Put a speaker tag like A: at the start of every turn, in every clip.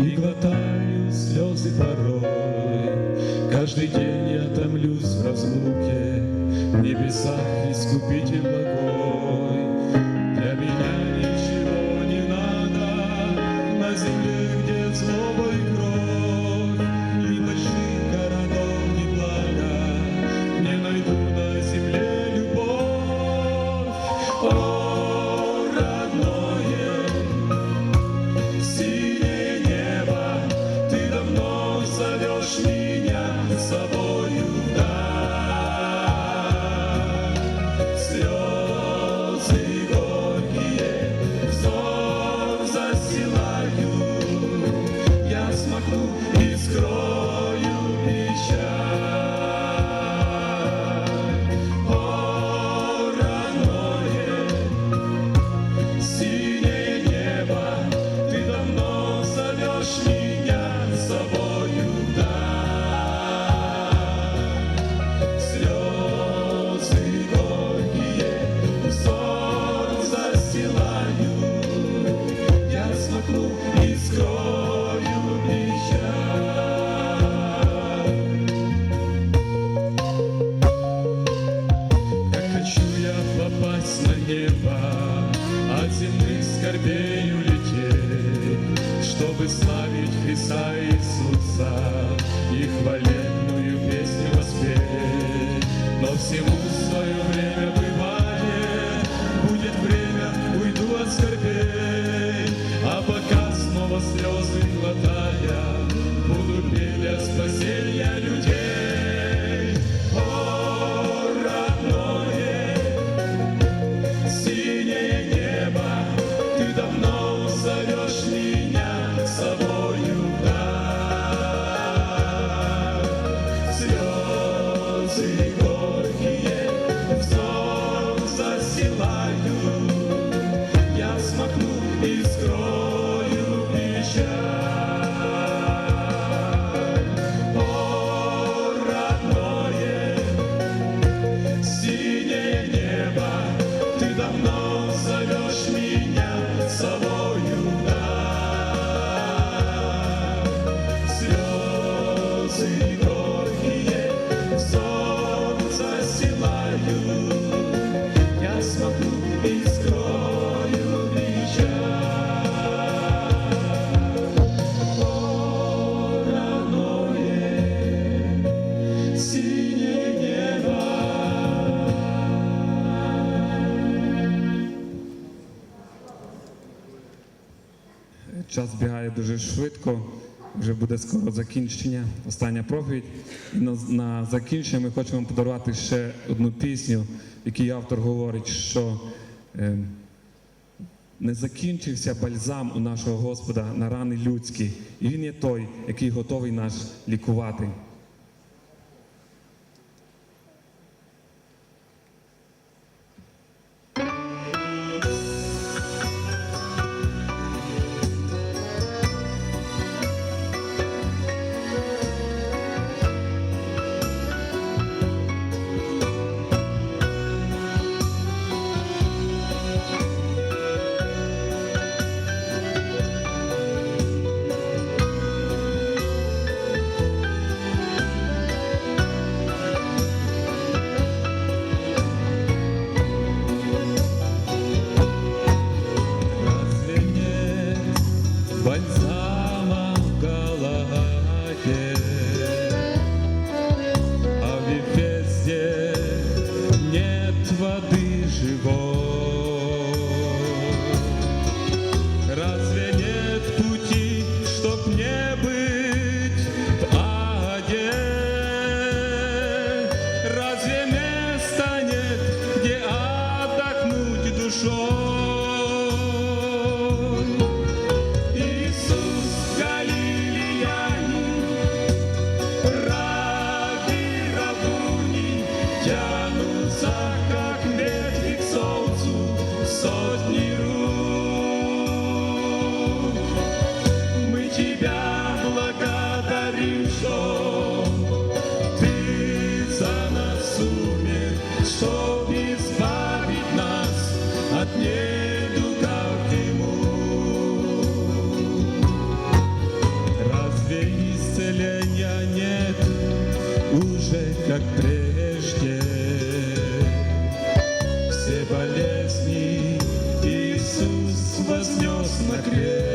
A: и глотаю слезы порой. Каждый день я томлюсь в разлуке, в небесах искупитель благой. славить Христа Иисуса и хвалить.
B: Час бігає дуже швидко, вже буде скоро закінчення, остання проповідь. І на, на закінчення ми хочемо подарувати ще одну пісню, в якій автор говорить, що е, не закінчився бальзам у нашого Господа на рани людські, і він є той, який готовий нас лікувати.
A: criei.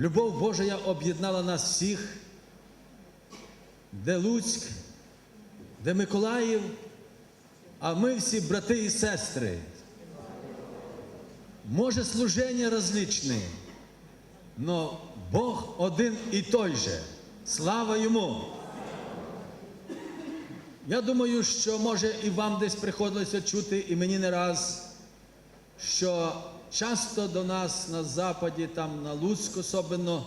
C: Любов Божия об'єднала нас всіх, де Луцьк, де Миколаїв, а ми всі брати і сестри. Може, служення различні, но Бог один і той же. Слава йому! Я думаю, що може і вам десь приходилося чути, і мені не раз, що часто до нас на Западі, там на Луцьку особливо,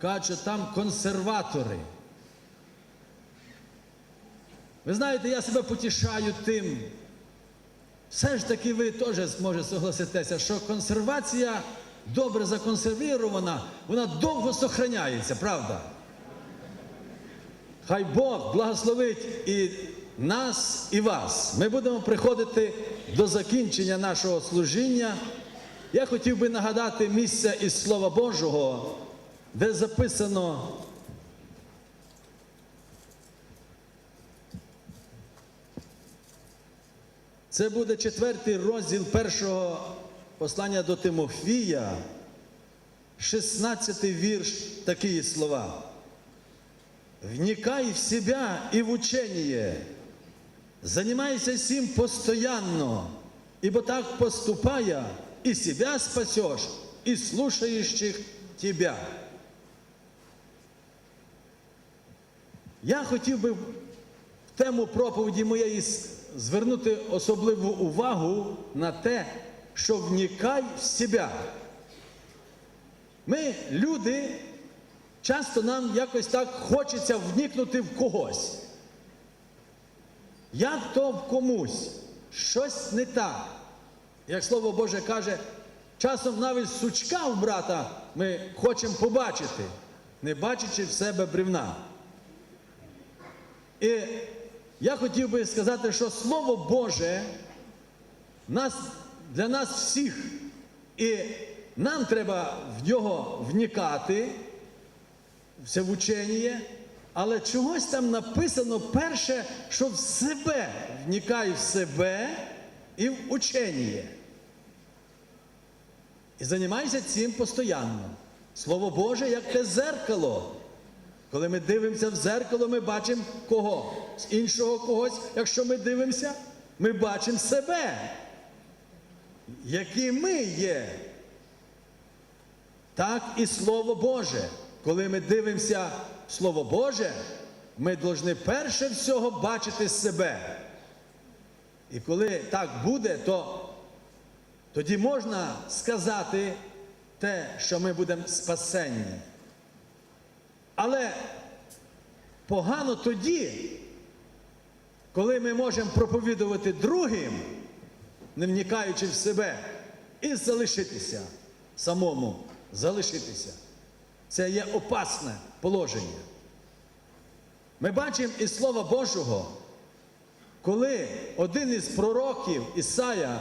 C: кажуть, там консерватори. Ви знаєте, я себе потішаю тим. Все ж таки ви теж може согласитеся, що консервація добре законсервірована, вона довго сохраняється, правда? Хай Бог благословить і нас, і вас. Ми будемо приходити до закінчення нашого служіння. Я хотів би нагадати місце із Слова Божого, де записано. Це буде четвертий розділ першого послання до Тимофія, 16 вірш, такі слова. Вникай в себя и в учение, занимайся сим постоянно, ибо так поступая, и себя спасешь, и слушающих тебя. Я хотів би в тему проповіді моєї звернути особливу увагу на те, що вникай в себе. Ми, люди, часто нам якось так хочеться вникнути в когось. Як то в комусь щось не так. Як слово Боже каже, часом навіть сучка в брата ми хочемо побачити, не бачачи в себе бревна. І я хотів би сказати, що Слово Боже нас, для нас всіх, і нам треба в нього вникати, все в учення, але чогось там написано перше, що в себе вникай в себе і в учення. І займайся цим постійно. Слово Боже, як те зеркало. Коли ми дивимося в зеркало, ми бачимо кого? З іншого когось, якщо ми дивимося, ми бачимо себе, які ми є. Так і Слово Боже. Коли ми дивимося Слово Боже, ми повинні перше всього бачити себе. І коли так буде, то тоді можна сказати те, що ми будемо спасенні. Але погано тоді, коли ми можемо проповідувати другим, не вникаючи в себе, і залишитися самому, залишитися. Це є опасне положення. Ми бачимо із Слова Божого, коли один із пророків Ісая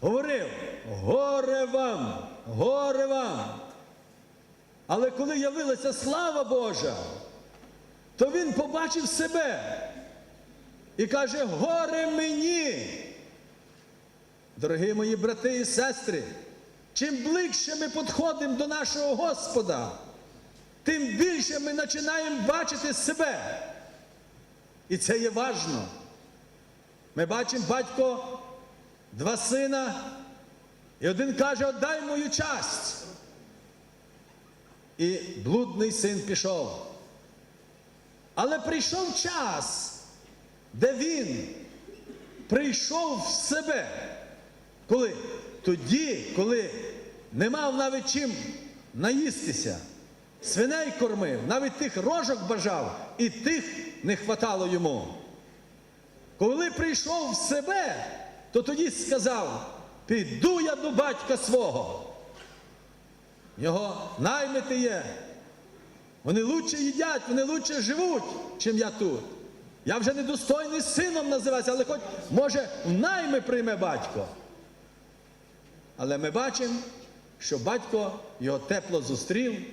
C: говорив: горе вам, горе вам. Але коли явилася слава Божа, то він побачив себе і каже: горе мені. Дорогі мої брати і сестри, чим ближче ми підходимо до нашого Господа, тим більше ми починаємо бачити себе. І це є важно. Ми бачимо батько, два сина, і один каже, отдай мою часть. І блудний син пішов. Але прийшов час, де він прийшов в себе. Коли? Тоді, коли не мав навіть чим наїстися, свиней кормив, навіть тих рожок бажав, і тих не хватало йому. Коли прийшов в себе, то тоді сказав: піду я до батька свого. Його наймити є. Вони лучше їдять, вони лучше живуть, чим я тут. Я вже недостойний сином називаюся, але хоч може в найми прийме батько. Але ми бачимо, що батько його тепло зустрів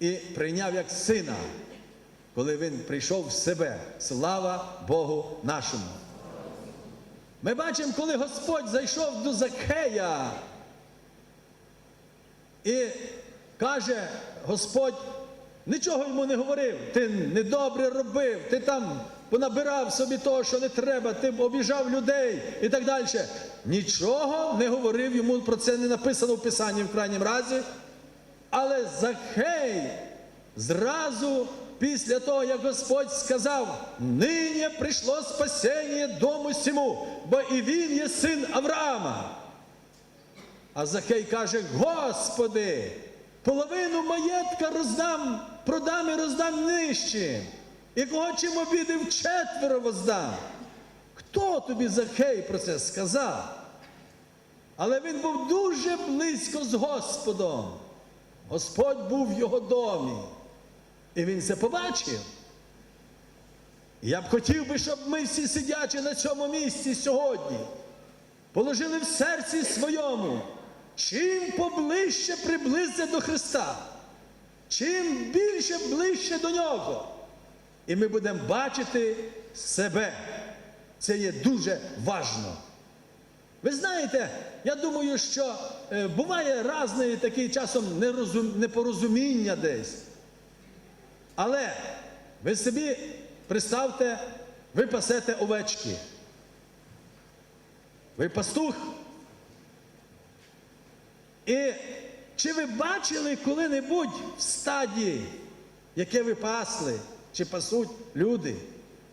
C: і прийняв як сина, коли він прийшов в себе. Слава Богу нашому. Ми бачимо, коли Господь зайшов до Закея і каже Господь, нічого йому не говорив, ти недобре робив, ти там понабирав собі того, що не треба, ти обіжав людей і так далі. Нічого не говорив йому, про це не написано в Писанні в крайнім разі. Але Закхей зразу після того, як Господь сказав, нині прийшло спасіння дому сіму, бо і він є син Авраама. А Захей каже: Господи, половину маєтка роздам, продам і роздам нижче. І кого чим обідив четверо воздам. Хто тобі Захей про це сказав? Але він був дуже близько з Господом. Господь був в його домі. І він це побачив. Я б хотів би, щоб ми всі сидячи на цьому місці сьогодні, положили в серці своєму, чим поближче приблизиться до Христа, чим більше ближче до Нього. І ми будемо бачити себе. Це є дуже важно. Ви знаєте, я думаю, що е, буває різний такий часом нерозум- непорозуміння десь. Але ви собі представте, ви пасете овечки. Ви пастух. І чи ви бачили коли-небудь в стаді, яке ви пасли, чи пасуть люди,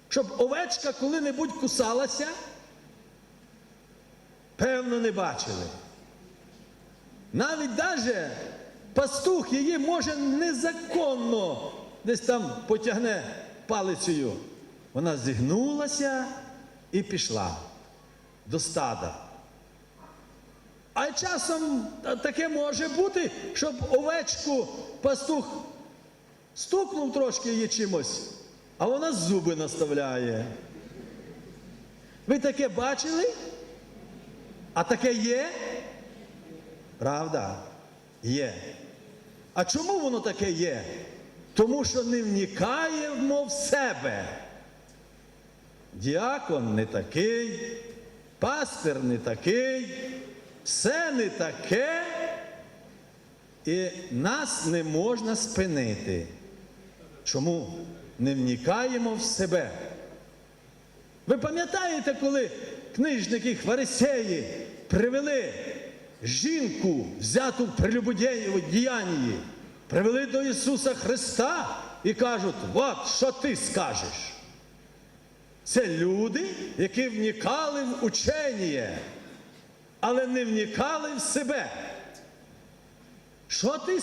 C: щоб овечка коли-небудь кусалася? Певно, не бачили. Навіть даже пастух її може незаконно десь там потягне палицею. Вона зігнулася і пішла до стада. А часом таке може бути, щоб овечку пастух стукнув трошки її чимось, а вона зуби наставляє. Ви таке бачили? А таке є? Правда? Є. А чому воно таке є? Тому що не вникаємо в себе. Діакон не такий, пастир не такий, все не таке, і нас не можна спинити. Чому не вникаємо в себе? Ви пам'ятаєте, коли книжники фарисеї привели жінку, взяту в прелюбодіянні, привели до Ісуса Христа і кажуть, от що ти скажеш? Це люди, які вникали в ученіє, але не вникали в себе. Що ти